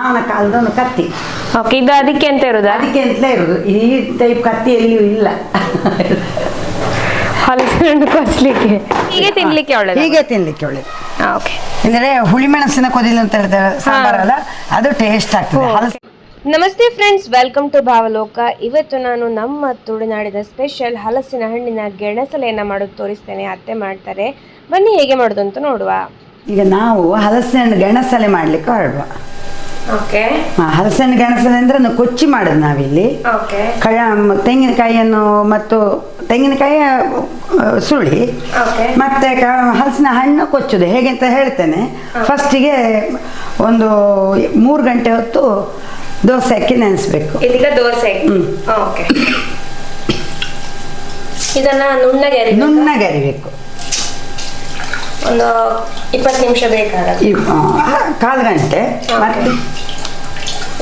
ಮಾವನ ಕಾಲದ ಒಂದು ಕತ್ತಿ. ಓಕೆ ಇದು ಅದಕ್ಕೆ ಅಂತ ಇರೋದು? ಅದಕ್ಕೆ ಅಂತಲೇ ಇರೋದು. ಈ ಟೈಪ್ ಕತ್ತಿ ಎಲ್ಲಿಯೂ ಇಲ್ಲ. ಹಲಸಿನ ಹಣ್ಣು ಕೊಚ್ಲಿಕ್ಕೆ. ಹೀಗೆ ತಿನ್ಲಿಕ್ಕೆ ಒಳ್ಳೆದು. ಹೀಗೆ ತಿನ್ಲಿಕ್ಕೆ ಒಳ್ಳೇದು. ಓಕೆ ಅಂದ್ರೆ ಹುಳಿ ಮೆಣಸಿನ ಕೊದಿಲು ಅಂತ ಹೇಳ್ತಾರೆ ಅಲ್ಲ ಅದು ಟೇಸ್ಟ್ ಆಗ್ತದೆ. ಹಲಸು ನಮಸ್ತೆ ಫ್ರೆಂಡ್ಸ್ ವೆಲ್ಕಮ್ ಟು ಭಾವಲೋಕ. ಇವತ್ತು ನಾನು ನಮ್ಮ ತುಳುನಾಡಿನ ಸ್ಪೆಷಲ್ ಹಲಸಿನ ಹಣ್ಣಿನ ಗೆಣಸಲೆಯನ್ನು ಮಾಡೋದು ತೋರಿಸ್ತೇನೆ. ಅತ್ತೆ ಮಾಡ್ತಾರೆ. ಬನ್ನಿ ಹೇಗೆ ಮಾಡೋದು ಅಂತ ನೋಡುವ. ಈಗ ನಾವು ಹಲಸಿನ ಹಣ್ಣು ಗೆಣಸಲೆ ಮಾಡ್ಲಿಕ್ಕೆ ಹೊರಡುವ. ಓಕೆ ಹಾ, ಹಲಸಿನ ಹಣ್ಣು ಗೆಣಸಲೆ ಅಂದ್ರೆ ನಾವು ಕೊಚ್ಚಿ ಮಾಡೋದು ನಾವಿಲ್ಲಿ. ಕಳ ತೆಂಗಿನಕಾಯಿಯನ್ನು ಮತ್ತು ತೆಂಗಿನಕಾಯಿಯ ಸುಳಿ ಮತ್ತೆ ಹಲಸಿನ ಹಣ್ಣು ಕೊಚ್ಚುದು. ಹೇಗೆ ಅಂತ ಹೇಳ್ತೇನೆ ಫಸ್ಟಿಗೆ ಒಂದು ಮೂರು ಗಂಟೆ ಹೊತ್ತು ದೋಸೆ ಅಕ್ಕಿ ನೆನೆಸ್ಬೇಕು. ದೋಸೆ. ನುಣ್ಣಗೆ. ನುಣ್ಣಗೆ ಅರಿಬೇಕು. ಒಂದು ಇಪ್ಪತ್ತು ನಿಮಿಷ ಬೇಕಾಗುತ್ತೆ. ಆ, ಕಾಲು ಗಂಟೆ? ಮತ್ತೆ?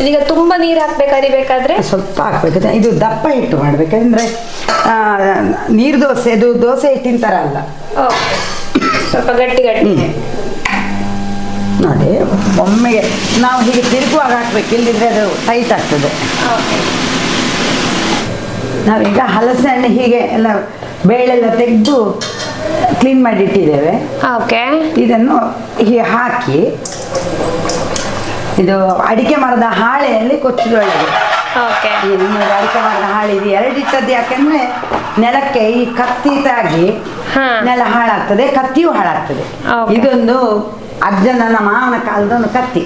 ಇದೀಗ ತುಂಬಾ ನೀರು ಹಾಕ್ಬೇಕು ಅರಿಬೇಕಾದ್ರೆ ಸ್ವಲ್ಪ ಹಾಕ್ಬೇಕು. ಇದು ದಪ್ಪ ಹಿಟ್ಟು ಮಾಡ್ಬೇಕಂದ್ರೆ ನೀರು ದೋಸೆ ಇದು ದೋಸೆ ಹಿಟ್ಟಿನ ತರ ಅಲ್ಲ. ಓಕೆ. ಸ್ವಲ್ಪ ಗಟ್ಟಿ ಗಟ್ಟಿ. ನೋಡಿ ಒಮ್ಮೆಗೆ ನಾವು ಹೀಗೆ ತಿರುಗುವಾಗ ಹಾಕ್ಬೇಕು. ಇಲ್ಲದಿದ್ರೆ ಅದು ಟೈಟ್ ಆಗ್ತದೆ. ನಾವೀಗ ಹಲಸಿನ ಹಣ್ಣು ಹೀಗೆ ಎಲ್ಲ ಬೇಳೆಲ್ಲ ತೆಗೆದು ಕ್ಲೀನ್ ಮಾಡಿ ಇಟ್ಟಿದ್ದೇವೆ ಓಕೆ ಇದನ್ನು ಹೀಗೆ ಹಾಕಿ ಇದು ಅಡಿಕೆ ಮರದ ಹಾಳೆಯಲ್ಲಿ ಕೊಚ್ಚಿದೊಳಗೆ. ಓಕೆ ಅಡಿಕೆ ಮರದ ಹಾಳೆ ಇದು ಎರಡು ಇಟ್ಟದ್ದು ಯಾಕೆಂದ್ರೆ ನೆಲಕ್ಕೆ ಈ ಕತ್ತಿ ತಾಗಿ. ನೆಲ ಹಾಳಾಗ್ತದೆ ಕತ್ತಿಯೂ ಹಾಳಾಗ್ತದೆ. ಇದೊಂದು ಅಜ್ಜನ ಮಾವನ ಕಾಲದ ಒಂದು ಕತ್ತಿ.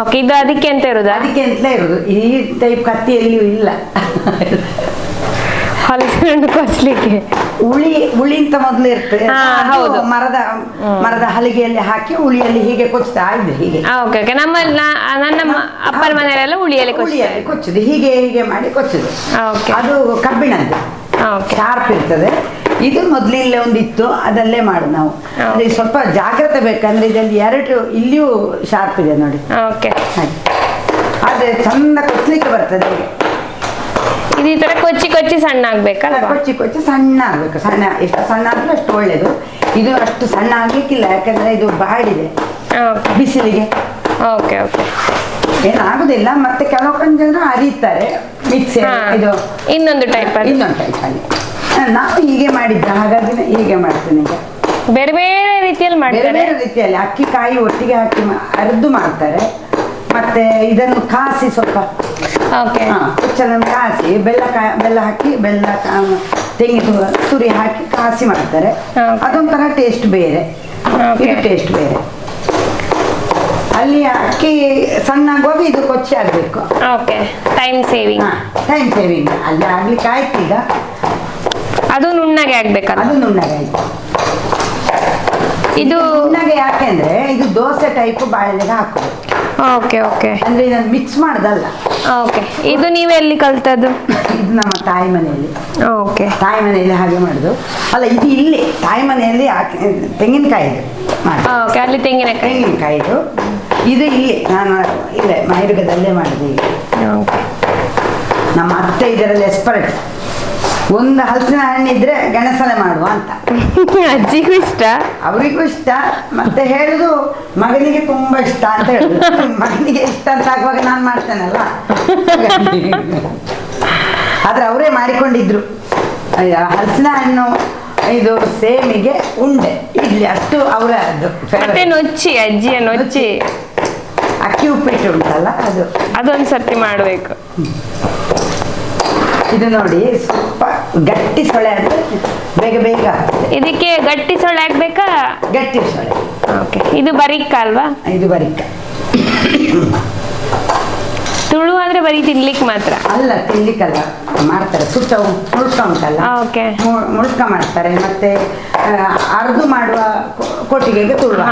ಓಕೆ ಇದು ಅದಕ್ಕೆ ಅಂತ ಇರುದು? ಅದಕ್ಕೆ ಅಂತಲೇ ಇರುದು. ಈ ಟೈಪ್ ಕತ್ತಿ ಎಲ್ಲಿಯೂ ಇಲ್ಲ. ಹಲಸಿನ ಹಣ್ಣು ಕೊಚ್ಲಿಕ್ಕೆ ಉಳಿ ಉಳಿ ಅಂತ ಮೊದಲು ಇರ್ತದೆ. ಹಾ, ಅದು ಹೌದು. ಮರದ ಮರದ ಹಲಿಗೆಯಲ್ಲಿ ಹಾಕಿ ಉಳಿಯಲ್ಲಿ ಹೀಗೆ ಕೊಚ್ತಾ ಇದ್ದೆ ಹೀಗೆ. Okay okay. ನಮ್ಮ ನಾ- ನನ್ನ ಮ- ಅಪ್ಪನ ಮನೆಯಲ್ಲೆಲ್ಲ ಉಳಿಯಲ್ಲಿ ಉಳಿಯಲ್ಲಿ ಕೊಚ್ಚುದು. ಹೀಗೆ ಹೀಗೆ ಮಾಡಿ ಕೊಚ್ಚುದು. ಓಕೆ. ಅದು ಕಬ್ಬಿಣದ್ದು. ಓಕೆ. ಶಾರ್ಪ್ ಇರ್ತದೆ. ಇದು ಮೊದಲಿಲ್ಲೇ ಒಂದಿತ್ತು. ಅದಲ್ಲೇ ಮಾಡು ನಾವು. ಹಾ. ಅದೇ ಸ್ವಲ್ಪ ಜಾಗ್ರತೆ ಬೇಕಂದ್ರೆ ಇದರಲ್ಲಿ ಎರಡು ಇಲ್ಲಿಯೂ ಶಾರ್ಪ್ ಇದೆ ನೋಡಿ. ಓಕೆ. ಹಾಗೆ. ಆದ್ರೆ ಚಂದ ಕೊಚ್ಚಲಿಕ್ಕೆ ಬರ್ತದೆ. ಹೀಗೆ ಇದು ಈ ತರ ಕೊಚ್ಚಿ ಕೊಚ್ಚಿ ಸಣ್ಣ ಆಗ್ಬೇಕಲ್ಲ ಕೊಚ್ಚಿ ಕೊಚ್ಚಿ ಸಣ್ಣ ಆಗ್ಬೇಕು ಸಣ್ಣ ಎಷ್ಟು ಸಣ್ಣ ಆದ್ರೂ ಅಷ್ಟು ಒಳ್ಳೇದು. ಇದು ಅಷ್ಟು ಸಣ್ಣ ಆಗ್ಲಿಕ್ಕಿಲ್ಲ ಯಾಕಂದ್ರೆ ಇದು ಬಾಡಿದೆ ಬಿಸಿಲಿಗೆ. Okay okay. ಏನಾಗುದಿಲ್ಲ ಮತ್ತೆ ಕೆಲವು ಕಡೆ ಜನರು ಅರಿತಾರೆ. ಮಿಕ್ಸಿ ಇದು? ಇನ್ನೊಂದು ಟೈಪ್ ಇನ್ನೊಂದು ಟೈಪ್ ಅಲ್ಲಿ. ನಾವು ಹೀಗೆ ಮಾಡಿದ್ದ ಹಾಗಾಗಿ ಹೀಗೆ ಮಾಡ್ತೇನೆ ಈಗ. ಬೇರೆ ಬೇರೆ ರೀತಿಯಲ್ಲಿ ಬೇರೆ ಮಾಡ್ತಾರೆ. ಬೇರೆ ರೀತಿಯಲ್ಲಿ ಅಕ್ಕಿ ಕಾಯಿ ಒಟ್ಟಿಗೆ ಹಾಕಿ ಅರೆದು ಮಾಡ್ತಾರೆ. ಮತ್ತೆ ಇದನ್ನು ಕಾಸಿ ಸ್ವಲ್ಪ ಓಕೆ ಹಾ, ಕುಚ್ಚಲನ್ನು ಕಾಸಿ ಬೆಲ್ಲ ಕಾ ಬೆಲ್ಲ ಹಾಕಿ ಬೆಲ್ಲ ಕಾ- ತೆಂಗಿನ ತು- ತುರಿ ಹಾಕಿ ಕಾಸಿ ಮಾಡ್ತಾರೆ. ಅದೊಂಥರ ಟೇಸ್ಟ್ ಬೇರೆ. Okay. ಇದು ಟೇಸ್ಟ್ ಬೇರೆ. ಅಲ್ಲಿ ಅಕ್ಕಿ ಸಣ್ಣ ಆಗುವಾಗ ಇದು ಕೊಚ್ಚಿ ಆಗಬೇಕು okay time saving time saving ಅಲ್ಲಿ ಆಗ್ಲಿಕ್ಕೆ ಆಯ್ತು ಈಗ. ಅದು ನುಣ್ಣಗೆ ಆಗ್ಬೇಕಲ್ಲ ಅದು ನುಣ್ಣಗೆ ಆಯ್ತು. ಇದು ನುಣ್ಣಗೆ ಯಾಕೆಂದ್ರೆ ಇದು ದೋಸೆ ಟೈಪ್ ಬಾಳೆಲೆಗೆ ಹಾಕುದು ಓಕೆ ಓಕೆ. ಅಂದ್ರೆ ನಾನು ಮಿಕ್ಸ್ ಮಾಡ್ದಲ್ಲ. ಓಕೆ. ಇದು ನೀವು ಎಲ್ಲಿ ಕಲ್ತದ್ದು? ಇದು ನಮ್ಮ ತಾಯಿ ಮನೆಯಲ್ಲಿ. ಓಕೆ. ತಾಯಿ ಮನೆಯಲ್ಲಿ ಹಾಗೆ ಮಾಡುದು. ಅಲ್ಲ ಇದು ಇಲ್ಲಿ ತಾಯಿ ಮನೆಯಲ್ಲಿ ತೆಂಗಿನಕಾಯಿ ಓಕೆ. ಅಲ್ಲಿ ತೆಂಗಿನಕಾಯಿ. ತೆಂಗಿನಕಾಯಿದು ಇದು. ಇಲ್ಲಿ ನಾನು ಇಲ್ಲೇ ಮೈರುಗದಲ್ಲೇ ಮಾಡಿದೆ ಓಕೆ. ನಮ್ಮ ಅತ್ತೆ ಇದರಲ್ಲಿ ಎಕ್ಸ್ಪರ್ಟ್ ಒಂದು ಹಲಸಿನ ಹಣ್ಣಿದ್ರೆ ಗೆಣಸಲೆ ಮಾಡುವ ಅಂತ. ಅಜ್ಜಿಗೂ ಇಷ್ಟ. ಅವರಿಗೂ ಇಷ್ಟ ಮತ್ತೆ ಹೇಳುದು ಮಗನಿಗೆ ತುಂಬಾ ಇಷ್ಟ ಅಂತ ಹೇಳುದು. ಮಗನಿಗೆ ಇಷ್ಟ ಅಂತ ಆಗುವಾಗ ನಾನು ಮಾಡ್ತೇನಲ್ಲ. ಆದ್ರೆ ಅವರೇ ಮಾಡಿಕೊಂಡಿದ್ರು. ಅಯ್ಯ, ಹಲಸಿನ ಹಣ್ಣು ಇದು ಸೇಮಿಗೆ ಉಂಡೆ ಇಲ್ಲಿ ಅಷ್ಟು ಅವರೇ ಅದು ಮತ್ತೆ. ನೊಚ್ಚಿ ಅಜ್ಜಿಯ ನೊಚ್ಚಿ. ಅಕ್ಕಿ ಉಪ್ಪಿಟ್ಟು ಉಂಟಲ್ಲ ಅದು. ಅದೊಂದ್ಸರ್ತಿ ಮಾಡಬೇಕು. ಇದು ನೋಡಿ ಸ್ವಲ್ಪ ಗಟ್ಟಿ ಸೊಳೆ ಆದ್ರೆ ಬೇಗ ಬೇಗ ಇದಕ್ಕೆ ಗಟ್ಟಿ ಸೊಳ್ಳೆ ಹಾಕ್ಬೇಕಾ? ಗಟ್ಟಿ ಸೊಳೆ ಓಕೆ. ಇದು ಬರಿಕ ಅಲ್ವಾ? ಇದು ಬರಿಕ ತುಳು ಅಂದ್ರೆ ಬರೀ ತಿನ್ಲಿಕ್ಕೆ ಮಾತ್ರ? ಅಲ್ಲ ತಿನ್ಲಿಕ್ಕಲ್ಲ. ಮಾಡ್ತಾರೆ. ಸುತ್ತ ಮುಳ್ಕ ಉಂಟಲ್ಲ? ಓಕೆ. ಮುಳ್ಕ ಮಾಡ್ತಾರೆ. ಮತ್ತೆ ಅರ್ದು ಮಾಡುವ ಕೊಟ್ಟಿಗೆಗೆ ತುಳು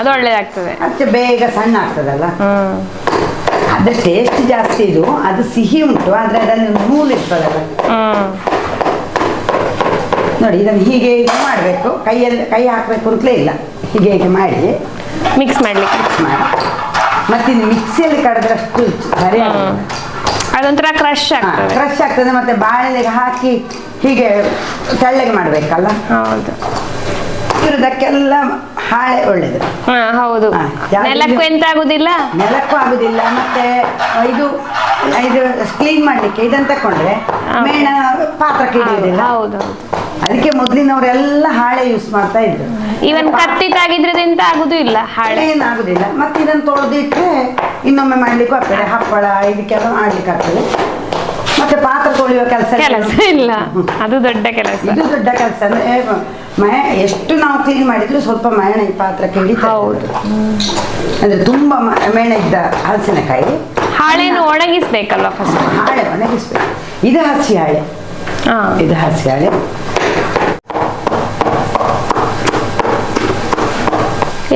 ಅದು ಒಳ್ಳೇದಾಗ್ತದೆ. ಮತ್ತೆ ಬೇಗ ಸಣ್ಣ ಆಗ್ತದಲ್ಲ? ಅದ್ರ ಟೇಸ್ಟ್ ಜಾಸ್ತಿ ಇದು ಅದು ಸಿಹಿ ಉಂಟು ಆದ್ರೆ ಅದರಲ್ಲಿ ನೂಲು ಇರ್ತದಲ್ಲ ನೋಡಿ ಇದನ್ನು ಹೀಗೆ ಹೀಗೆ ಮಾಡಬೇಕು. ಕೈಯಲ್ಲಿ ಕೈ ಹಾಕಬೇಕು ಅಂತಲೇ ಇಲ್ಲ. ಹೀಗೆ ಹೀಗೆ ಮಾಡಿ. ಮಿಕ್ಸ್ ಮಾಡ್ಲಿಕ್ಕೆ. ಮಿಕ್ಸ್ ಮಾಡಿ. ಮತ್ತೆ ಇದು ಮಿಕ್ಸಿಯಲ್ಲಿ ಕಡಿದ್ರೆ ಅಷ್ಟು ಸರಿ ಅದೊಂಥರ ಕ್ರಶ್ ಆಗ್ತದೆ. ಕ್ರಶ್ ಆಗ್ತದೆ. ಮತ್ತೆ ಬಾಳೆಲೆಗೆ ಹಾಕಿ ಹೀಗೆ ತೆಳ್ಳಗೆ ಮಾಡಬೇಕಲ್ಲ? ಹೌದು. ಇರೋದಕ್ಕೆಲ್ಲ ಹಾಳೆ ಒಳ್ಳೇದು. ಹಾ ಹೌದು. ಹಾ, ಯಾವ್ದು ನೆಲಕ್ಕೂ ಎಂತ ಆಗುದಿಲ್ಲ? ನೆಲಕ್ಕೂ ಆಗುದಿಲ್ಲ ಮತ್ತೆ ಇದು ಇದು ಕ್ಲೀನ್ ಮಾಡ್ಲಿಕ್ಕೆ ಇದನ್ನ ತಕೊಂಡ್ರೆ. ಮೇಣ ಪಾತ್ರಕ್ಕೆ ಹಿಡಿಯುವುದಿಲ್ಲ ಹೌದು ಅದಕ್ಕೆ ಮೊದಲಿನವರೆಲ್ಲ ಹಾಳೆ ಯೂಸ್ ಮಾಡ್ತಾ ಇದ್ರು. ಇವನ್ ಕತ್ತಿ ತಾಗಿದ್ರೆ ಎಂತ ಆಗುದು ಇಲ್ಲ ಹಾಳೆ ಏನಾಗುದಿಲ್ಲ ಮತ್ತೆ ಇದನ್ನ ತೊಳೆದಿಟ್ರೆ ಇನ್ನೊಮ್ಮೆ ಮಾಡ್ಲಿಕ್ಕೂ ಆಗ್ತದೆ. ಹಪ್ಪಳ ಇದಕ್ಕೆಲ್ಲ ಮಾಡ್ಲಿಕ್ಕೆ ಆಗ್ತದೆ ಮತ್ತೆ ಪಾತ್ರ ತೊಳೆಯುವ ಕೆಲಸ ಕೆಲಸ ಇಲ್ಲ. ಅದು ದೊಡ್ಡ ಕೆಲಸ. ಇದು ದೊಡ್ಡ ಕೆಲಸ. ಅಂದ್ರೆ ಮಯ ಎಷ್ಟು ನಾವು ಕ್ಲೀನ್ ಮಾಡಿದ್ರು ಸ್ವಲ್ಪ ಮಯಣ ಈ ಪಾತ್ರಕ್ಕೆ. ಹೌದು. ಅಂದ್ರೆ ತುಂಬಾ ಮೇಣ ಇದ್ದ ಹಲಸಿನಕಾಯಿ. ಹಾಳೆಯನ್ನು ಒಣಗಿಸ್ಬೇಕಲ್ವ ಫಸ್ಟ್ ಹಾಳೆ ಒಣಗಿಸ್ಬೇಕು. ಇದು ಹಸಿ ಹಾಳೆ. ಇದು ಹಸಿ ಹಾಳೆ.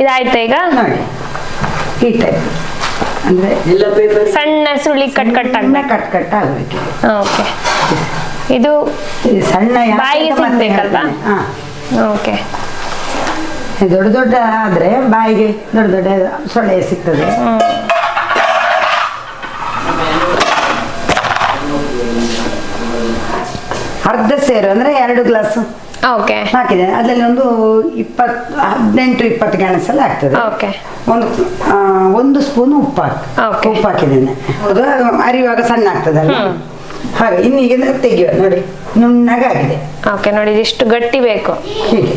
ಇದಾಯ್ತಾ ಈಗ? ನೋಡಿ. ಈ ಟೈಪ್ ಅಂದ್ರೆ ಸಣ್ಣ ಸುಳಿ ಕಟ್ ಕಟ್ ಕಟ್ ಕಟ್ ಆಗ್ಬೇಕು. ಓಕೆ. ಇದು ಸಣ್ಣ ಬಾಯಿಗೆ ಸಿಗ್ಬೇಕಲ್ವಾ? ಹಾ. ಓಕೆ. ದೊಡ್ಡ ದೊಡ್ಡ ಆದ್ರೆ ಬಾಯಿಗೆ ದೊಡ್ಡ ದೊಡ್ಡ ಸೊಳ್ಳೆ ಸಿಗ್ತದೆ. ಅರ್ಧ ಸೇರು ಅಂದ್ರೆ ಎರಡು ಗ್ಲಾಸ್. ಓಕೆ ಹಾಕಿದ್ದೇನೆ ಅದರಲ್ಲಿ ಒಂದು ಇಪ್ಪತ್ತು ಹದಿನೆಂಟು ಇಪ್ಪತ್ತು ಗೆಣಸಲ್ಲಿ ಆಗ್ತದೆ. ಓಕೆ ಒಂದು ಆ, ಒಂದು ಸ್ಪೂನ್ ಉಪ್ಪು ಹಾಕಿ Okay. ಉಪ್ಪು ಹಾಕಿದ್ದೇನೆ ಅದು ಅರಿಯುವಾಗ ಸಣ್ಣ ಆಗ್ತದಲ್ಲ ಹಾಗೆ ಇನ್ನು ಈಗ ತೆಗೆಯುವ ನೋಡಿ. ನುಣ್ಣಗಾಗಿದೆ. ಓಕೆ ನೋಡಿ ಇದಿಷ್ಟು ಗಟ್ಟಿ ಬೇಕು. ಹೀಗೆ.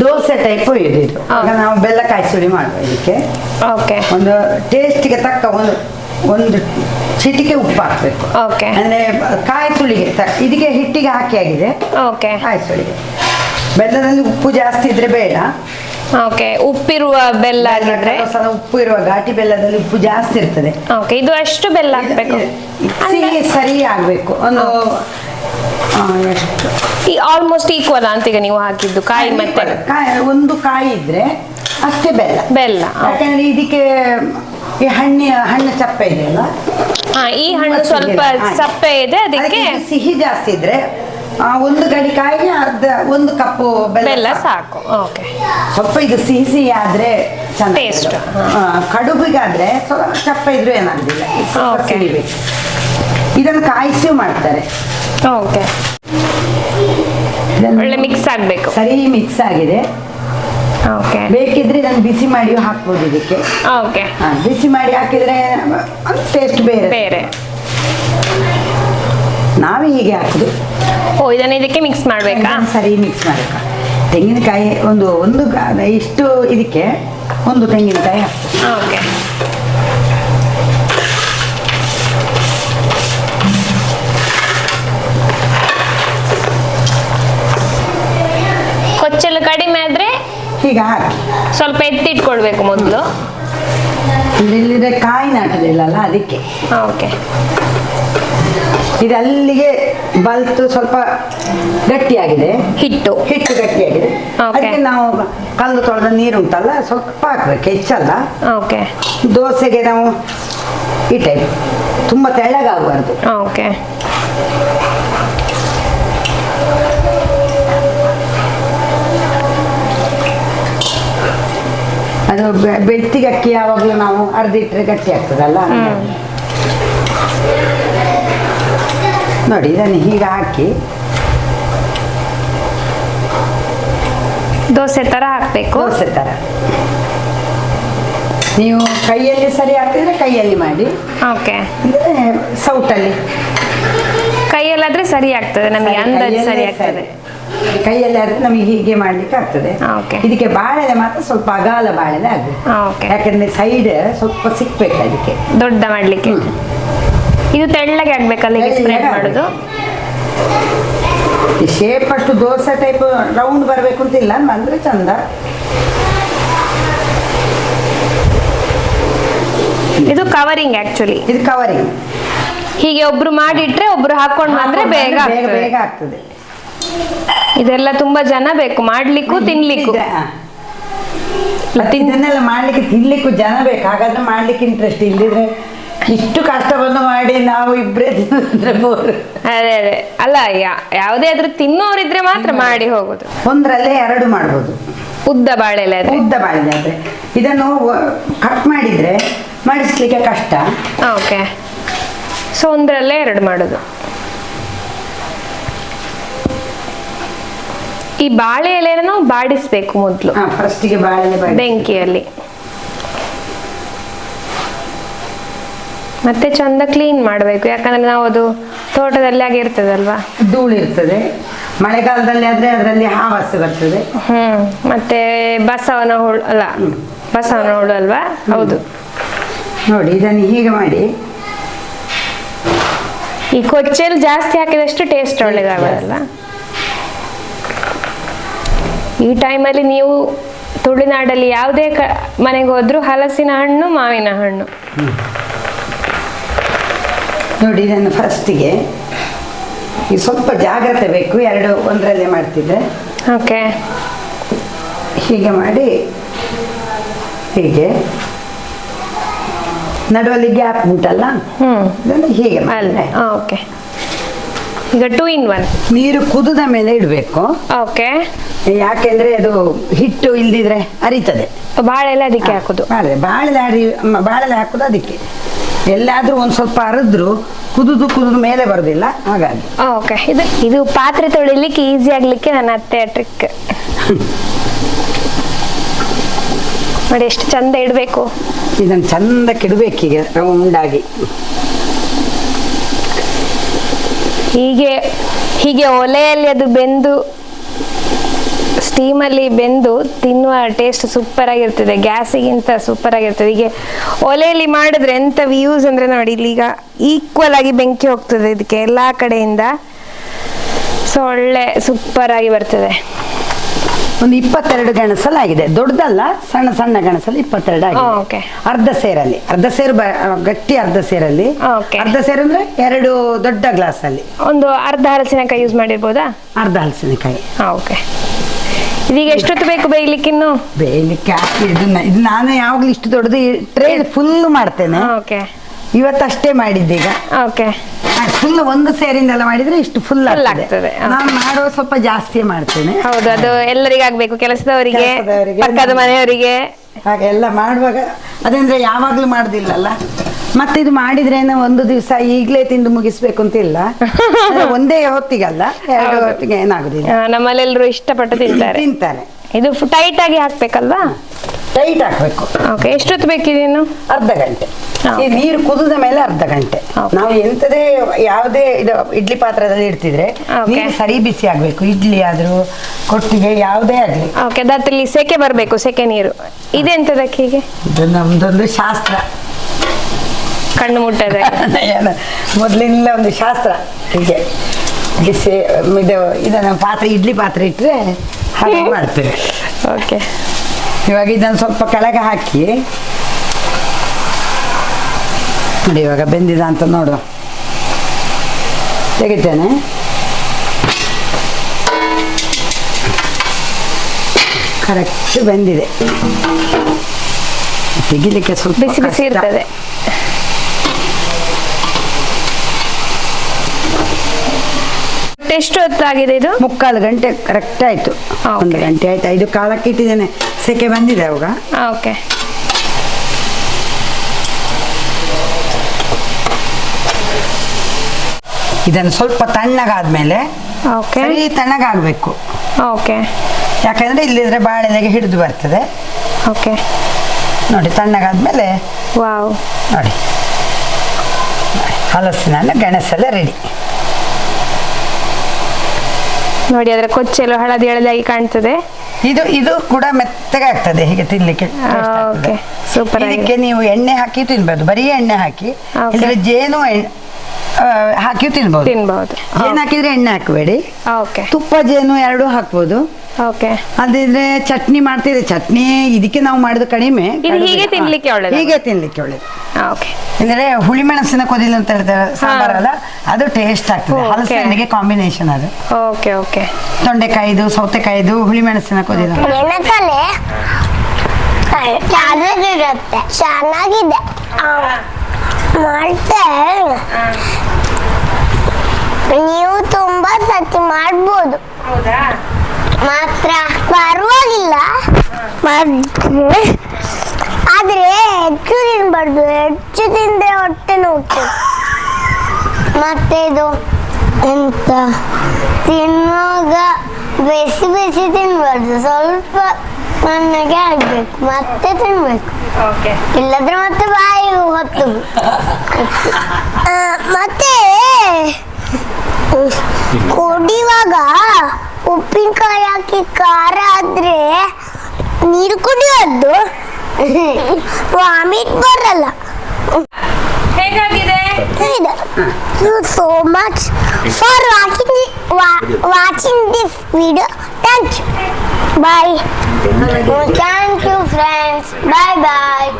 ದೋಸೆ ಟೈಪ್ ಇದು ಇದು. ಈಗ ನಾವು ಬೆಲ್ಲ ಕಾಯಿಸುಳಿ ಮಾಡುವ ಇದಕ್ಕೆ. ಓಕೆ ಒಂದು ಟೇಸ್ಟ್ಗೆ ತಕ್ಕ ಒಂದು ಒಂದು ಚಿಟಿಕೆ ಉಪ್ಪು ಹಾಕಬೇಕು. ಓಕೆ ಅಂದ್ರೆ ಕಾಯಿ ಸುಳಿಗೆ ಇದಕ್ಕೆ ಹಿಟ್ಟಿಗೆ ಹಾಕಿ ಆಗಿದೆ. ಓಕೆ ಕಾಯಿ ಸುಳಿಗೆ ಬೆಲ್ಲದಲ್ಲಿ ಉಪ್ಪು ಜಾಸ್ತಿ ಇದ್ರೆ ಬೇಡ. ಓಕೆ ಉಪ್ಪಿರುವ ಬೆಲ್ಲ ಆಗಿದ್ರೆ? ಉಪ್ಪು ಇರುವ ಘಾಟಿ ಬೆಲ್ಲದಲ್ಲಿ ಉಪ್ಪು ಜಾಸ್ತಿ ಇರ್ತದೆ. ಓಕೆ ಇದು ಅಷ್ಟು ಬೆಲ್ಲ ಹಾಕ್ಬೇಕು. ಸಿಹಿ ಸರಿ ಆಗ್ಬೇಕು. ಒಂದು ಈ ಆಲ್ಮೋಸ್ಟ್ ಈಕ್ವಲ್ ಅಂತ ಈಗ ನೀವು ಹಾಕಿದ್ದು ಕಾಯಿ ಮತ್ತೆ? ಕಾಯಿ ಒಂದು ಕಾಯಿ ಇದ್ರೆ ಅಷ್ಟೇ ಬೆಲ್ಲ. ಬೆಲ್ಲ ಯಾಕಂದ್ರೆ ಇದಕ್ಕೆ ಈ ಹಣ್ಣಿ ಹಣ್ಣು ಚಪ್ಪೆ ಇದೆಯಲ್ಲ ಹಾ ಈ ಹಣ್ಣು ತುಂಬಾ ಸ್ವಲ್ಪ. ಹಾ. ಸಪ್ಪೆ ಇದೆ ಅದಕ್ಕೆ ಇದು ಸಿಹಿ ಜಾಸ್ತಿ ಇದ್ರೆ ಆ, ಒಂದು ಗಡಿ ಕಾಯಿಗೆ ಅರ್ಧ ಒಂದು ಕಪ್ಪು ಬೆಲ್ಲ ಬೆಲ್ಲ ಸಾಕು. ಓಕೆ. ಸ್ವಲ್ಪ ಇದು ಸಿಹಿ ಸಿಹಿ ಆದ್ರೆ Taste. ಕಡುಬಿಗಾದ್ರೆ ಸ್ವಲ್ಪ ಚಪ್ಪ ಇದ್ರೂ ಏನಾಗುದಿಲ್ಲ. ಇದು ಸ್ವಲ್ಪ Okay. ಸಿಹಿಬೇಕು ಇದನ್ನು ಕಾಯಿಸಿ ಮಾಡ್ತಾರೆ. ಓಕೆ. ಇದನ್ನು ಒಳ್ಳೆ ಮಿಕ್ಸ್ ಆಗ್ಬೇಕು. ಸರಿ ಮಿಕ್ಸ್ ಆಗಿದೆ. ಓಕೆ ಬೇಕಿದ್ರೆ ನಾನು ಬಿಸಿ ಮಾಡಿ ಹಾಕ್ಬೋದು ಇದಕ್ಕೆ. ಓಕೆ ಹಾ, ಬಿಸಿ ಮಾಡಿ ಹಾಕಿದ್ರೆ ಟೇಸ್ಟ್ ಬೇರೆ. ಬೇರೆ. ನಾವೇ ಹೀಗೆ ಹಾಕುದು. ಓ ಇದನ್ನ ಇದಕ್ಕೆ ಮಿಕ್ಸ್ ಮಾಡ್ಬೇಕಾ? ಇದನ್ನು ಸರಿ ಮಿಕ್ಸ್ ಮಾಡಬೇಕು. ತೆಂಗಿನಕಾಯಿ ಒಂದು ಒಂದು ಗ- ಇಷ್ಟು ಇದಕ್ಕೆ ಒಂದು ತೆಂಗಿನಕಾಯಿ ಹಾಕ್ಬೇಕು. ಓಕೆ ಎತ್ತಿಟ್ಕೊಳ್ಬೇಕು ಮೊದಲು? ಇಲ್ಲಿದೆ ಕಾಯಿ ನಾಟಲಿಲ್ಲಲ್ಲ ಅದಕ್ಕೆ. ಓಕೆ. ಇದು ಅಲ್ಲಿಗೆ ಬಲ್ತು ಸ್ವಲ್ಪ ಗಟ್ಟಿಯಾಗಿದೆ. ಹಿಟ್ಟು. ಹಿಟ್ಟು ಗಟ್ಟಿಯಾಗಿದೆ. ಅದಕ್ಕೆ ನಾವು ಕಲ್ಲು ತೊಳೆದ ನೀರು ಉಂಟಲ್ಲ ಸ್ವಲ್ಪ ಹಾಕ್ಬೇಕು ಹೆಚ್ಚಲ್ಲ. ಓಕೆ. ದೋಸೆಗೆ ನಾವು ಈ ಟೈಪ್ ತುಂಬ ತೆಳ್ಳಗಾಗಬಾರ್ದು. ಓಕೆ. ಅದು ಬೆ- ಬೆಳ್ತಿಗೆ ಅಕ್ಕಿ ಯಾವಾಗಲೂ ನಾವು ಅರ್ದಿಟ್ರೆ ಗಟ್ಟಿ ಆಗ್ತದಲ್ಲ? ನೋಡಿ ಇದನ್ನು ಹೀಗೆ ಹಾಕಿ. ದೋಸೆ ತರ ಹಾಕ್ಬೇಕು. ದೋಸೆ ಥರ ನೀವು ಕೈಯಲ್ಲಿ ಸರಿ ಹಾಕಿದ್ರೆ ಕೈಯಲ್ಲಿ ಮಾಡಿ. ಓಕೆ. ಸೌಟಲ್ಲಿ. ಕೈಯಲ್ಲಾದ್ರೆ ಸರಿ ಆಗ್ತದೆ ನಮಗೆ ಅಂದಾಜು ಸರಿ ಆಗ್ತದೆ. ಕೈಯಲ್ಲಿ ಆದ್ರೆ ನಮಗೆ ಹೀಗೆ ಮಾಡ್ಲಿಕ್ಕೆ ಆಗ್ತದೆ. ಇದಕ್ಕೆ ಬಾಳೆಲೆ ಮಾತ್ರ ಸ್ವಲ್ಪ ಅಗಾಲ ಬಾಳೆಲೆ ಆಗಬೇಕು ಓಕೆ ಯಾಕಂದ್ರೆ ಸೈಡ್ ಸ್ವಲ್ಪ ಸಿಕ್ಬೇಕು ಅದಕ್ಕೆ. ದೊಡ್ಡ ಮಾಡ್ಲಿಕ್ಕೆ. ಇದು ತೆಳ್ಳಗೆ ಆಗ್ಬೇಕಲ್ಲ ಸ್ಪ್ರೆಡ್ ಮಾಡುದು? ಈ ಶೇಪ್ ಅಷ್ಟು ದೋಸೆ ಟೈಪ್ ರೌಂಡ್ ಬರಬೇಕು ಅಂತ ಇಲ್ಲ ಅಂದ್ರೆ ಚಂದ. ಇದು ಕವರಿಂಗ್ ಆಕ್ಚುಲಿ ಇದು ಕವರಿಂಗ್ ಹೀಗೆ ಒಬ್ರು ಮಾಡಿಟ್ರೆ ಒಬ್ರು ಹಾಕೊಂಡು ಬಂದ್ರೆ ಬೇಗ ಬೇಗ ಆಗ್ತದೆ. ಇದೆಲ್ಲ ತುಂಬಾ ಜನ ಬೇಕು ಮಾಡ್ಲಿಕ್ಕೂ ತಿನ್ಲಿಕ್ಕೂ. ಇದೆ, ಇದನ್ನೆಲ್ಲ ಮಾಡ್ಲಿಕ್ಕೆ ತಿನ್ಲಿಕ್ಕೂ ಜನ ಬೇಕು ಹಾಗಾದ್ರೆ ಮಾಡ್ಲಿಕ್ಕೆ ಇಂಟ್ರೆಸ್ಟ್ ಇಲ್ಲಿದ್ರೆ ಇಷ್ಟು ಕಷ್ಟವನ್ನು ಮಾಡಿ ನಾವು ಇಬ್ಬರೇ ಬೋರ್ ಅದೇ ಅದೇ. ಅಲ್ಲ ಯಾವುದೇ ಆದ್ರೂ ತಿನ್ನೋರಿದ್ರೆ ಮಾತ್ರ ಮಾಡಿ ಹೋಗೋದು. ಒಂದ್ರಲ್ಲೇ ಎರಡು ಮಾಡ್ಬೋದು. ಉದ್ದ ಬಾಳೆಲೆ ಅದೇ ಉದ್ದ ಬಾಳೆ ಆದ್ರೆ. ಇದನ್ನು ಕಟ್ ಮಾಡಿದ್ರೆ ಮಾಡಿಸ್ಲಿಕ್ಕೆ ಕಷ್ಟ. ಓಕೆ ಸೊ ಒಂದ್ರಲ್ಲೇ ಎರಡು ಮಾಡುದು. ಈ ಬಾಳೆ ಎಲೆನ ನಾವು ಬಾಡಿಸ್ಬೇಕು ಮೊದಲು. ಫಸ್ಟಿಗೆ ಬಾಳೆ ಬೆಂಕಿಯಲ್ಲಿ. ಮತ್ತೆ ಚಂದ ಕ್ಲೀನ್ ಮಾಡಬೇಕು. ಯಾಕಂದ್ರೆ ನಾವು ಅದು ತೋಟದಲ್ಲಿ ಆಗಿರ್ತದಲ್ವಾ ಧೂಳು ಇರ್ತದೆ. ಮಳೆಗಾಲದಲ್ಲಿ ಆದ್ರೆ ಅದರಲ್ಲಿ ಹಾವಾಸ ಬರ್ತದೆ. ಹ್ಮ್ ಮತ್ತೆ ಬಸವನ ಹುಳು ಅಲ್ಲ ಬಸವನ ಹುಳು ಅಲ್ವಾ? ಹೌದು. ನೋಡಿ ಇದನ್ನು ಹೀಗೆ ಮಾಡಿ. ಈ ಕೊಚ್ಚೆಲ್ ಜಾಸ್ತಿ ಹಾಕಿದಷ್ಟು ಟೇಸ್ಟ್ ಒಳ್ಳೇದಾಗೋದಲ್ಲ ಈ ಟೈಮಲ್ಲಿ ನೀವು ತುಳುನಾಡಲ್ಲಿ ಯಾವುದೇ ಕ ಮನೆಗೆ ಹೋದ್ರೂ ಹಲಸಿನ ಹಣ್ಣು ಮಾವಿನ ಹಣ್ಣು. ನೋಡಿ ನಾನು ಫಸ್ಟಿಗೆ ಈ ಸ್ವಲ್ಪ ಜಾಗ್ರತೆ ಬೇಕು ಎರಡು ಒಂದರಲ್ಲೇ ಮಾಡ್ತಿದ್ರೆ. ಓಕೆ. ಹೀಗೆ ಮಾಡಿ ಹೀಗೆ. ನಡುವಲ್ಲಿ ಗ್ಯಾಪ್ ಉಂಟಲ್ಲ? ಹ್ಮ್. ಹೀಗೆ ಓಕೆ. ಈಗ ಟೂ ಇನ್ ಒನ್ ನೀರು ಕುದಿದ ಮೇಲೆ ಇಡಬೇಕು. ಓಕೆ ಯಾಕೆಂದ್ರೆ ಅದು ಹಿಟ್ಟು ಇಲ್ದಿದ್ರೆ ಅರಿತದೆ ಬಾಳೆಲ್ಲ ಅದಕ್ಕೆ ಹಾಕೋದು. ಬಾಳೆ ಬಾಳೆಲೆ ಅರಿ ಬಾಳೆಲೆ ಹಾಕೋದು ಅದಕ್ಕೆ. ಎಲ್ಲಾದ್ರೂ ಒಂದ್ ಸ್ವಲ್ಪ ಅರಿದ್ರು ಕುದುದು ಕುದುದು ಮೇಲೆ ಬರುದಿಲ್ಲ ಹಾಗಾಗಿ. ಓಕೆ ಇದು ಇದು ಪಾತ್ರೆ ತೊಳಿಲಿಕ್ಕೆ ಈಸಿ ಆಗ್ಲಿಕ್ಕೆ ನನ್ನ ಅತ್ತೆ ಟ್ರಿಕ್ ನೋಡಿ ಎಷ್ಟು ಚಂದ ಇಡಬೇಕು. ಇದನ್ನು ಚಂದಕ್ಕೆ ಇಡಬೇಕೀಗ ರೌಂಡಾಗಿ ಹೀಗೆ ಹೀಗೆ ಒಲೆಯಲ್ಲಿ ಅದು ಬೆಂದು ಸ್ಟೀಮಲ್ಲಿ ಬೆಂದು ತಿನ್ನುವ ಟೇಸ್ಟ್ ಸೂಪರ್ ಆಗಿರ್ತದೆ ಗ್ಯಾಸಿಗಿಂತ ಸೂಪರ್ ಆಗಿರ್ತದೆ ಹೀಗೆ ಒಲೆಯಲ್ಲಿ ಮಾಡಿದ್ರೆ ಎಂತ ವ್ಯೂಸ್ ಅಂದ್ರೆ ನೋಡಿ ಇಲ್ಲಿ ಈಗ ಈಕ್ವಲ್ ಆಗಿ ಬೆಂಕಿ ಹೋಗ್ತದೆ ಇದಕ್ಕೆ ಎಲ್ಲಾ ಕಡೆಯಿಂದ. ಸೊ ಒಳ್ಳೆ ಸೂಪರ್ ಆಗಿ ಬರ್ತದೆ. ಒಂದು ಇಪ್ಪತ್ತೆರಡು ಗಣಸಲಾಗಿದೆ ದೊಡ್ಡದಲ್ಲ ಸಣ್ಣ ಸಣ್ಣ ಗಣಸಲ್ಲಿ ಇಪ್ಪತ್ತೆರಡು ಆಗಿದೆ. ಅರ್ಧ ಸೇರಲ್ಲಿ. ಅರ್ಧ ಸೇರು ಗಟ್ಟಿ ಅರ್ಧ ಸೇರಲ್ಲಿ. ಅರ್ಧ ಸೇರು ಅಂದ್ರೆ ಎರಡು ದೊಡ್ಡ ಗ್ಲಾಸ್ ಅಲ್ಲಿ ಒಂದು ಅರ್ಧ ಹಲಸಿನಕಾಯಿ ಯೂಸ್ ಮಾಡಿರ್ಬೋದಾ? ಅರ್ಧ ಹಲಸಿನಕಾಯಿ ಓಕೆ ಇದೀಗ ಎಷ್ಟೊತ್ತು ಬೇಕು ಬೇಯಲಿಕ್ಕೆ ಇನ್ನು ಇದನ್ನ ಇದು ನಾನು ಯಾವಾಗ್ಲೂ ಇಷ್ಟು ದೊಡ್ಡದು ಟ್ರೇ ಫುಲ್ ಮಾಡ್ತೇನೆ. ಓಕೆ ಇವತ್ತಷ್ಟೇ ಮಾಡಿದ್ದೀಗ ಓಕೆ. ಫುಲ್ ಒಂದು ಸೇರಿಂದೆಲ್ಲ ಮಾಡಿದ್ರೆ ಇಷ್ಟು ಫುಲ್ ಆಗ್ತದೆ. ನಾನು ಮಾಡುವ ಸ್ವಲ್ಪ ಜಾಸ್ತಿ ಮಾಡ್ತೇನೆ. ಹೌದು ಅದು ಎಲ್ಲರಿಗೂ ಆಗ್ಬೇಕು ಕೆಲಸದವರಿಗೆ, ಪಕ್ಕದ ಮನೆಯವರಿಗೆ. ಹಾಗೆ ಎಲ್ಲ ಮಾಡುವಾಗ ಅದಂದ್ರೆ ಯಾವಾಗ್ಲೂ ಮಾಡುದಿಲ್ಲಲ್ಲ? ಮತ್ತೆ ಇದು ಮಾಡಿದ್ರೆ ಒಂದು ದಿವಸ ಈಗಲೇ ತಿಂದು ಮುಗಿಸ್ಬೇಕು ಅಂತ ಇಲ್ಲ. ಒಂದೇ ಹೊತ್ತಿಗಲ್ಲ ಎರಡು ಹೊತ್ತಿಗೆ ಏನಾಗುದಿಲ್ಲ. ನಮ್ಮಲ್ಲೆಲ್ಲರೂ ಇಷ್ಟಪಟ್ಟು ತಿಂತಾರೆ. ತಿಂತಾರೆ. ಇದು ಟೈಟ್ ಆಗಿ ಹಾಕ್ಬೇಕಲ್ವಾ? ಟೈಟ್ ಹಾಕ್ಬೇಕು. ಓಕೆ ಎಷ್ಟೊತ್ತು ಬೇಕಿದೇನು ಅರ್ಧ ಗಂಟೆ. ಈ ನೀರು ಕುದಿದ ಮೇಲೆ ಅರ್ಧ ಗಂಟೆ. ನಾವು ಎಂತದೇ ಯಾವುದೇ ಇದು ಇಡ್ಲಿ ಪಾತ್ರದಲ್ಲಿ ಇಡ್ತಿದ್ರೆ ನೀರು ಸರಿ ಬಿಸಿ ಆಗ್ಬೇಕು. ಇಡ್ಲಿ ಆದ್ರೂ ಕೊಟ್ಟಿಗೆ ಯಾವುದೇ ಆಗ್ಲಿ. ಓಕೆ ಅದಲ್ಲಿ ಸೆಕೆ ಬರಬೇಕು ಸೆಕೆ ನೀರು. ಇದೆಂತದಕ್ಕೆ ಹೀಗೆ? ಇದು ನಮ್ದೊಂದು ಶಾಸ್ತ್ರ. ಕಣ್ಣು ಮುಟ್ಟದೆ ಮೊದ್ಲಿಂದ ಮೊದಲಿನಿಂದ ಒಂದು ಶಾಸ್ತ್ರ. ಹೀಗೆ. ಬಿಸಿ ಇದು ಇದನ್ನು ಪಾತ್ರೆ ಇಡ್ಲಿ ಪಾತ್ರೆ ಇಟ್ಟರೆ ಹಾಗೆ ಮಾಡ್ತೇವೆ. ಓಕೆ. ಇವಾಗ ಇದನ್ನು ಸ್ವಲ್ಪ ಕೆಳಗೆ ಹಾಕಿ. ನೋಡಿ ಇವಾಗ ಬೆಂದಿದ ಅಂತ ನೋಡು. ತೆಗಿತೇನೆ. ಕರೆಕ್ಟ್ ಬೆಂದಿದೆ. ತೆಗಿಲಿಕ್ಕೆ ಸ್ವಲ್ಪ ಬಿಸಿ ಬಿಸಿ ಇರ್ತದೆ. ಎಷ್ಟು ಹೊತ್ತಾಗಿದೆ ಇದು? ಮುಕ್ಕಾಲು ಗಂಟೆ ಕರೆಕ್ಟ್ ಆಯ್ತು. ಹಾ, ಒಂದು okay. ಗಂಟೆ ಆಯ್ತು. ಐದು ಕಾಲಕ್ಕೆ ಇಟ್ಟಿದ್ದೇನೆ. ಸೆಕೆ ಬಂದಿದೆ ಅವಾಗ. ಓಕೆ ಇದನ್ನು ಸ್ವಲ್ಪ ತಣ್ಣಗಾದ್ಮೇಲೆ ಓಕೆ ಸರಿ ತಣ್ಣಗಾಗಬೇಕು. ಓಕೆ ಯಾಕಂದ್ರೆ ಇಲ್ಲಿದ್ರೆ ಬಾಳೆಲೆಗೆ ಹಿಡಿದು ಬರ್ತದೆ. ಓಕೆ ನೋಡಿ ತಣ್ಣಗಾದ್ಮೇಲೆ ವಾವ್ ನೋಡಿ. ಹಲಸಿನ ಹಣ್ಣು ಗೆಣಸೆಲ್ಲ ರೆಡಿ ನೋಡಿ ಅದರ ಕೊಚ್ಚೆಲ್ಲ ಹಳದಿ ಹಳದಿಯಾಗಿ ಕಾಣ್ತದೆ. ಇದು ಇದು ಕೂಡ ಮೆತ್ತಗೆ ಆಗ್ತದೆ ಹೀಗೆ ತಿನ್ಲಿಕ್ಕೆ. ಓಕೆ. ಸೂಪರ್ ಇದಕ್ಕೆ ನೀವು ಎಣ್ಣೆ ಹಾಕಿ ತಿನ್ಬೋದು ಬರೀ ಎಣ್ಣೆ ಹಾಕಿ. ಇಲ್ಲದ್ರೆ ಜೇನು ಹಾಕಿ ತಿನ್ಬೋದು. ತಿನ್ಬಹುದು ಜೇನು ಹಾಕಿದ್ರೆ ಎಣ್ಣೆ ಹಾಕಬೇಡಿ. ತುಪ್ಪ ಜೇನು ಎರಡು ಹಾಕ್ಬೋದು. ಓಕೆ ಅದಿದ್ರೆ ಚಟ್ನಿ ಮಾಡ್ತಿದ್ರೆ ಚಟ್ನಿ ಇದಕ್ಕೆ ನಾವು ಮಾಡಿದ ಕಡಿಮೆ. ಇದು ಹೀಗೆ ತಿನ್ಲಿಕ್ಕೆ ಒಳ್ಳೆ ಹೀಗೆ ತಿನ್ಲಿಕ್ಕೆ ಒಳ್ಳೇದು. ಓಕೆ ಅಂದ್ರೆ ಹುಳಿ ಮೆಣಸಿನ ಕೊದಿಲು ಅಂತ ಹೇಳ್ತಾರೆ ಸಾಂಬಾರಲ್ಲ ಅದು ಟೇಸ್ಟ್ ಆಗ್ತದೆ. ಹಲಸಿನಿಗೆ ಕಾಂಬಿನೇಷನ್ ಅದು. ಓಕೆ ಓಕೆ ತೊಂಡೆಕಾಯಿದು ಸೌತೆಕಾಯಿದು ಹುಳಿ ಮೆಣಸಿನ ಕೊದಿಲು ಗೆಣಸಲೆ ಚೆನ್ನಾಗಿರುತ್ತೆ ಚೆನ್ನಾಗಿದೆ. ಮಾಡ್ತೆ ನೀವು ತುಂಬಾ ಸತಿ ಮಾಡ್ಬೋದು. ಹೌದಾ? ಮಾತ್ರ ಪರವಾಗಿಲ್ಲ. ಆದ್ರೆ ಹೆಚ್ಚು ತಿನ್ಬಾರ್ದು ಹೆಚ್ಚು ತಿಂದ್ರೆ ಹೊಟ್ಟೆ ನೋಡ್ತು ಮತ್ತೆ ಇದು ಎಂತ? ತಿನ್ನುವಾಗ ಬಿಸಿ ಬಿಸಿ ತಿನ್ಬಾರ್ದು. ಸ್ವಲ್ಪ ನನಗೆ ಆಗ್ಬೇಕು. ಮತ್ತೆ ತಿನ್ಬೇಕು. ಇಲ್ಲದ್ರೆ ಮತ್ತೆ ಬಾಯಿ ಹೊತ್ತು. ಆ, ಮತ್ತೆ ಕುಡಿಯುವಾಗ ಉಪ್ಪಿನಕಾಯಿ ಹಾಕಿ ಖಾರ ಆದ್ರೆ ನೀರು ಕುಡಿಯೋದು ವಾಮಿಟ್ ಬರಲ್ಲ ಹೇಗಾಗಿದೆ you so much for watching the, wa- watching this video. Thank you. Bye. Thank you, friends. Bye bye.